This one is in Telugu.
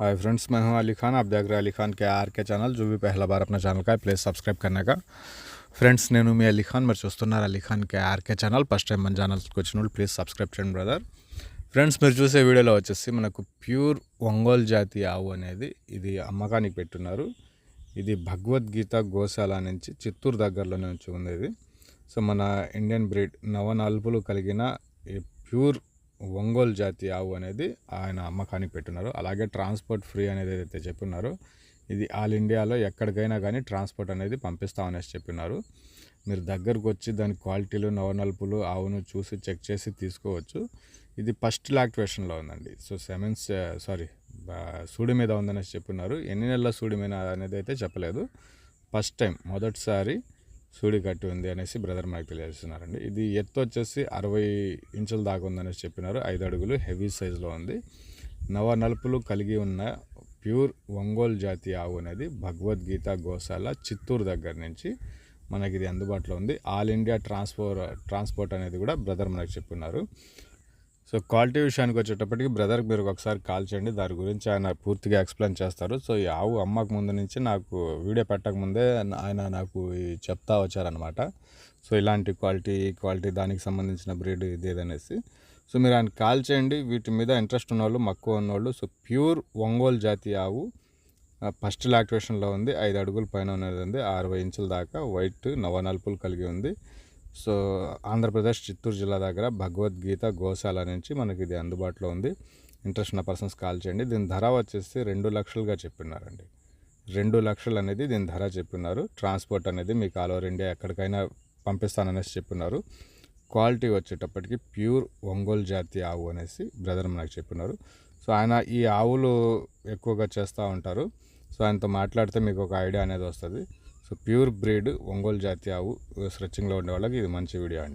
हाय फ्रेंड्स मैं हूं अली खान आप देख रहे हैं अली खान के आर के ఛానల్ जो भी पहला बार अपना ఛానల్ का है प्लीज़ सब्सक्राइब करने का ఫ్రెండ్స్ నేను మీ అలీ ఖాన్ మీరు చూస్తున్నారు Ali Khan K RK channel first time మన ఛానల్కి వచ్చిన వాళ్ళు ప్లీజ్ సబ్స్క్రైబ్ చేయండి బ్రదర్ ఫ్రెండ్స్ మీరు చూసే వీడియోలో వచ్చేసి మనకు ప్యూర్ ఒంగోలు జాతి ఆవు అనేది ఇది అమ్మకానికి పెట్టున్నారు ఇది భగవద్గీత గోశాల నుంచి చిత్తూరు దగ్గరలో నుంచి ఉంది ఇది సో మన ఇండియన్ బ్రీడ్ నవనల్పులు కలిగిన ఈ ప్యూర్ ఒంగోలు జాతి ఆవు అనేది ఆయన అమ్మకానికి పెట్టున్నారు. అలాగే ట్రాన్స్పోర్ట్ ఫ్రీ అనేది ఏదైతే చెప్పున్నారో ఇది ఆల్ ఇండియాలో ఎక్కడికైనా కానీ ట్రాన్స్పోర్ట్ అనేది పంపిస్తామనేసి చెప్పినారు. మీరు దగ్గరకు వచ్చి దాని క్వాలిటీలు నవనల్పులు ఆవును చూసి చెక్ చేసి తీసుకోవచ్చు. ఇది ఫస్ట్ లాక్టివేషన్లో ఉందండి. సో సెమెన్స్ సారీ సూడి మీద ఉందనేసి చెప్పున్నారు ఎన్ని నెలల సూడి మీద అనేది అయితే చెప్పలేదు. ఫస్ట్ టైం మొదటిసారి సూడి కట్టి ఉంది అనేసి బ్రదర్ మనకు తెలియజేస్తున్నారండి. ఇది ఎత్తు వచ్చేసి అరవై ఇంచుల దాకా ఉందనేసి చెప్పినారు. ఐదు అడుగులు హెవీ సైజులో ఉంది. నవ నలుపులు కలిగి ఉన్న ప్యూర్ ఒంగోలు జాతి ఆవు అనేది భగవద్గీత గోశాల చిత్తూరు దగ్గర నుంచి మనకి ఇది అందుబాటులో ఉంది. ఆల్ ఇండియా ట్రాన్స్పోర్ ట్రాన్స్పోర్ట్ అనేది కూడా బ్రదర్ మనకు చెప్పున్నారు సో క్వాలిటీ విషయానికి వచ్చేటప్పటికి బ్రదర్కి మీరు ఒకసారి కాల్ చేయండి. దాని గురించి ఆయన పూర్తిగా ఎక్స్ప్లెయిన్ చేస్తారు. సో ఈ ఆవు అమ్మక ముందు నుంచి నాకు వీడియో పెట్టక ముందే ఆయన నాకు చెప్తా వచ్చారనమాట సో ఇలాంటి క్వాలిటీ ఈ క్వాలిటీ దానికి సంబంధించిన బ్రీడ్ ఇది ఏదనేసి సో మీరు ఆయన కాల్ చేయండి. వీటి మీద ఇంట్రెస్ట్ ఉన్నవాళ్ళు మక్కువ ఉన్నవాళ్ళు సో ప్యూర్ ఒంగోలు జాతి ఆవు ఫస్ట్ లాక్టివేషన్లో ఉంది. ఐదు అడుగుల పైన ఉన్నది ఉంది. అరవై ఇంచుల దాకా వైట్ నవనలుపులు కలిగి ఉంది. సో ఆంధ్రప్రదేశ్ చిత్తూరు జిల్లా దగ్గర భగవద్గీత గోశాల నుంచి మనకి ఇది అందుబాటులో ఉంది. ఇంట్రెస్ట్ ఉన్న పర్సన్స్ కాల్ చేయండి. దీని ధర వచ్చేసి రెండు లక్షలుగా చెప్పినారండి రెండు లక్షలు అనేది దీని ధర చెప్పినారు ట్రాన్స్పోర్ట్ అనేది మీకు ఆల్ ఓవర్ ఇండియా ఎక్కడికైనా పంపిస్తాననేసి చెప్పినారు క్వాలిటీ వచ్చేటప్పటికి ప్యూర్ ఒంగోలు జాతి ఆవు అనేసి బ్రదర్ మనకు చెప్పినారు సో ఆయన ఈ ఆవులు ఎక్కువగా చేస్తూ ఉంటారు. సో ఆయనతో మాట్లాడితే మీకు ఒక ఐడియా అనేది వస్తుంది. సో ప్యూర్ బ్రీడ్ ఒంగోలు జాతి ఆవు స్ట్రెచ్చింగ్లో ఉండే వాళ్ళకి ఇది మంచి వీడియో అండి.